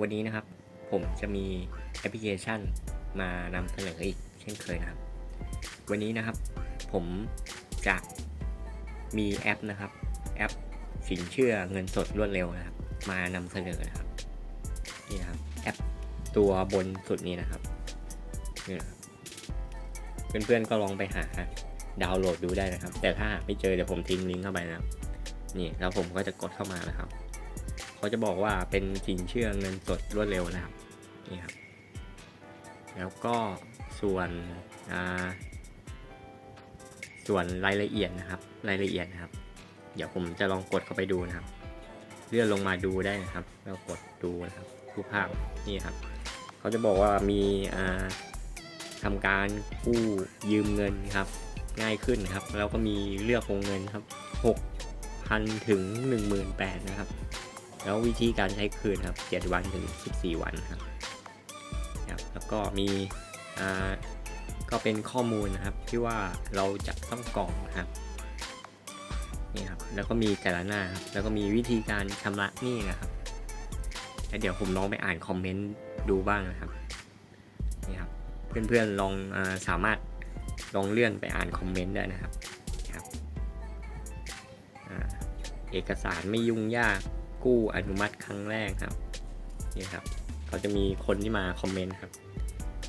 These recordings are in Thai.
วันนี้นะครับผมจะมีแอปพลิเคชันมานำเสนออีกเช่นเคยนะครับ วันนี้นะครับผมจะมีแอปนะครับ แอปสินเชื่อเงินสดรวดเร็วนะครับ มานำเสนอนะครับนี่นะครับแอปตัวบนสุดนี้นะครับนี่นะครับเพื่อนๆก็ลองไปหาดาวน์โหลดดูได้นะครับ แต่ถ้าหาไม่เจอเดี๋ยวผมทิ้งลิงก์เข้าไปนะครับนี่แล้วผมก็จะกดเข้ามานะครับ เขาจะบอกว่าเป็นสินเชื่อเงินสดรวดเร็วนะครับนี่ครับ แล้วก็ส่วนอ่าส่วนรายละเอียดนะครับ รายละเอียดนะครับ เดี๋ยวผมจะลองกดเข้าไปดูนะครับ เลื่อนลงมาดูได้นะครับ แล้วกดดูนะครับรูปภาพนี่ครับ เขาจะบอกว่ามีอ่าทำการกู้ยืมเงินครับ ง่ายขึ้นครับ แล้วก็มีเลือกวงเงินครับ6,000ถึง18,000นะครับ แล้ววิธีการใช้คืนครับ7วันถึง 14 วันครับครับแล้วก็มีอ่าก็เป็นข้อมูลนะครับที่ว่าเราจะต้องกรอกนะครับนี่ครับแล้วก็มีแต่ละหน้าครับแล้วก็มีวิธีการชำระหนี้นะครับแล้วเดี๋ยวผมลองไปอ่านคอมเมนต์ดูบ้างนะครับนี่ครับเพื่อนๆลองอาสามารถลองเลื่อนไปอ่านคอมเมนต์ได้นะครับครับอ่าเอกสารไม่ยุ่งยาก กู้อนุมัติครั้งแรกครับนี่ครับเขาจะมีคนที่มาคอมเมนต์ครับ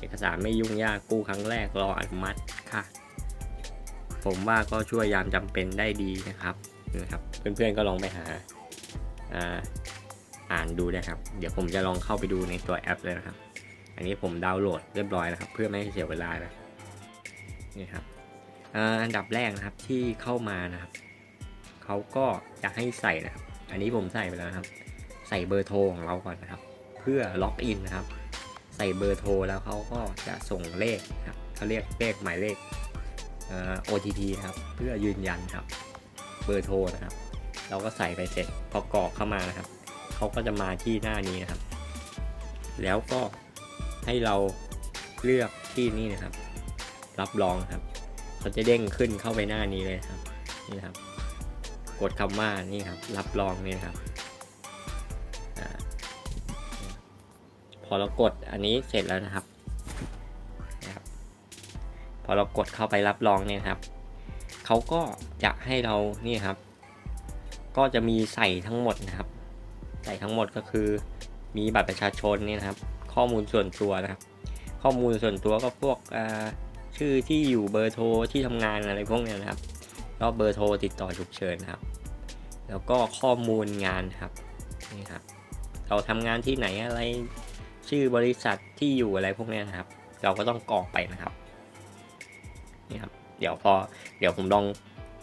เอกสารไม่ยุ่งยากกู้ครั้งแรกรออนุมัติค่ะ ผมว่าก็ช่วยยามจำเป็นได้ดีนะครับนะครับ เพื่อนๆก็ลองไปหาอ่าอ่านดูนะครับ เดี๋ยวผมจะลองเข้าไปดูในตัวแอปเลยนะครับ อันนี้ผมดาวน์โหลดเรียบร้อยแล้วครับ เพื่อไม่ให้เสียเวลานะนี่ครับอ่าอันดับแรกนะครับที่เข้ามานะครับเขาก็จะให้ใส่นะครับ อันนี้ผมใส่ไปแล้วครับ ใส่เบอร์โทรของเราก่อนนะครับ เพื่อล็อกอินนะครับ ใส่เบอร์โทรแล้วเขาก็จะส่งเลขนะครับเขาเรียกเลขหมายเลขเอ่อ OTP ครับ เพื่อยืนยันครับ เบอร์โทรนะครับ เราก็ใส่ไปเสร็จพอกรอกเข้ามานะครับเขาก็จะมาที่หน้านี้นะครับ แล้วก็ให้เราเลือกที่นี่นะครับ รับรองครับเขาจะเด้งขึ้นเข้าไปหน้านี้เลยครับ นี่ครับ กดคำว่านี่ครับ รับรองนี่ครับอพอเรากดอันนี้เสร็จแล้วนะครับนะครับ พอเรากดเข้าไปรับรองเนี่ยครับเขาก็จะให้เรานี่ครับ ก็จะมีใส่ทั้งหมดนะครับ ใส่ทั้งหมดก็คือมีบัตรประชาชนนี่นะครับ ข้อมูลส่วนตัวนะครับ ข้อมูลส่วนตัวก็พวกชื่อที่อยู่เบอร์โทรที่ทำงานอะไรพวกนี้นะครับ แล้วเบอร์โทรติดต่อฉุกเฉินครับ แล้วก็ข้อมูลงานครับนี่ครับ เราทำงานที่ไหนอะไรชื่อบริษัทที่อยู่อะไรพวกนี้นะครับ เราก็ต้องกรอกไปนะครับนี่ครับ เดี๋ยวพอเดี๋ยวผมลอง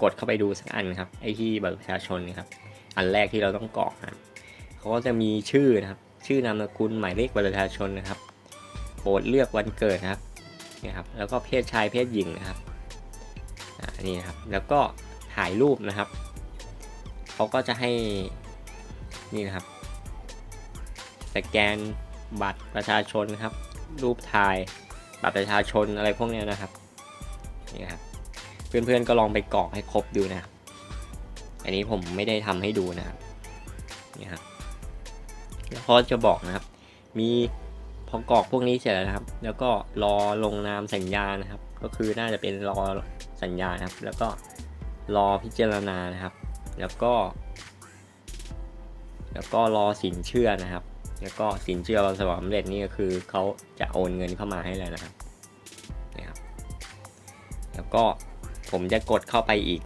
กดเข้าไปดูสักอันครับไอ้ที่บัตรประชาชนนี่ครับ อันแรกที่เราต้องกรอกนะครับเขาก็จะมีชื่อนะครับ ชื่อนามสกุลหมายเลขบัตรประชาชนนะครับโปรดเลือกวันเกิดนะครับนี่ครับ แล้วก็เพศชายเพศหญิงนะครับ นี่นะครับ แล้วก็ถ่ายรูปนะครับเขาก็จะให้นี่นะครับสแกนบัตรประชาชนครับ รูปถ่ายบัตรประชาชนอะไรพวกเนี้ยนะครับนี่นครับเพื่อนๆก็ลองไปกรอกให้ครบดูนะครับ อันนี้ผมไม่ได้ทำให้ดูนะครับนี่ครับแล้วเขาจะบอกนะครับ มีพอกรอกพวกนี้เสร็จแล้วนะครับ แล้วก็รอลงนามสัญญานะครับ ก็คือน่าจะเป็นรอ สัญญานะครับ แล้วก็รอพิจารณานะครับ แล้วก็ แล้วก็รอสินเชื่อนะครับ แล้วก็สินเชื่อเราสำเร็จนี่ก็คือเขาจะโอนเงินเข้ามาให้แล้วนะครับนี่ครับ แล้วก็ผมจะกดเข้าไปอีก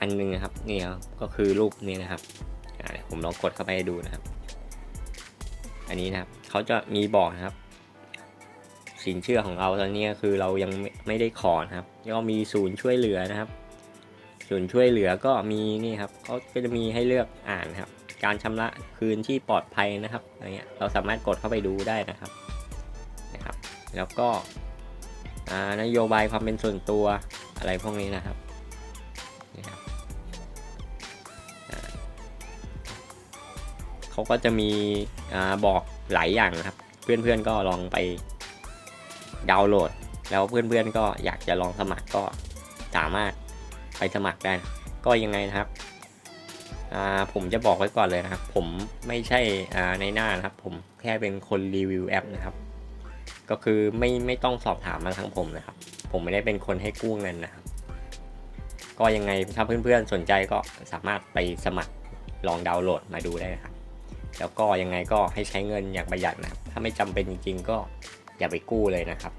อันหนึงนะครับนี่ครับก็คือรูปนี้นะครับผมลองกดเข้าไปดูนะครับ อันนี้นะครับเขาจะมีบอกนะครับ สินเชื่อของเราตอนนี้คือเรายังไม่ได้ขอนะครับก็มีศูนย์ช่วยเหลือนะครับศูนย์ช่วยเหลือก็มีนี่ครับเขาก็จะมีให้เลือกอ่านครับ การชำระคืนที่ปลอดภัยนะครับอะไรเงี้ยเราสามารถกดเข้าไปดูได้นะครับนะครับ แล้วก็นโยบายความเป็นส่วนตัวอะไรพวกนี้นะครับนี่ครับเขาก็จะมีอ่าบอกหลายอย่างนะครับ เพื่อนๆก็ลองไป ดาวน์โหลด แล้วเพื่อนๆก็อยากจะลองสมัครก็สามารถไปสมัครได้ ก็ยังไงนะครับผมจะบอกไว้ก่อนเลยนะครับ ผมไม่ใช่ในหน้านะครับ ผมแค่เป็นคนรีวิวแอปนะครับ ก็คือไม่ไม่ต้องสอบถามมาทั้งผมนะครับ ผมไม่ได้เป็นคนให้กู้เงินนะครับ ก็ยังไงถ้าเพื่อนๆสนใจก็สามารถไปสมัครลองดาวน์โหลดมาดูได้นะครับ แล้วก็ยังไงก็ให้ใช้เงินอย่างประหยัดนะครับ ถ้าไม่จำเป็นจริงๆก็ อย่าไปกู้เลยนะครับ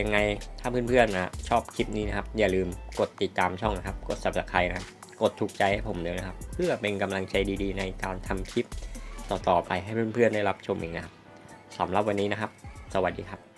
ยังไงถ้าเพื่อนๆนะชอบคลิปนี้นะครับ อย่าลืมกดติดตามช่องนะครับ กด subscribe นะครับกดถูกใจให้ผมเลยนะครับ เพื่อเป็นกำลังใจดีๆ ในการทำคลิปต่อๆไปให้เพื่อนๆได้รับชมอีกนะครับสำหรับวันนี้นะครับ สวัสดีครับ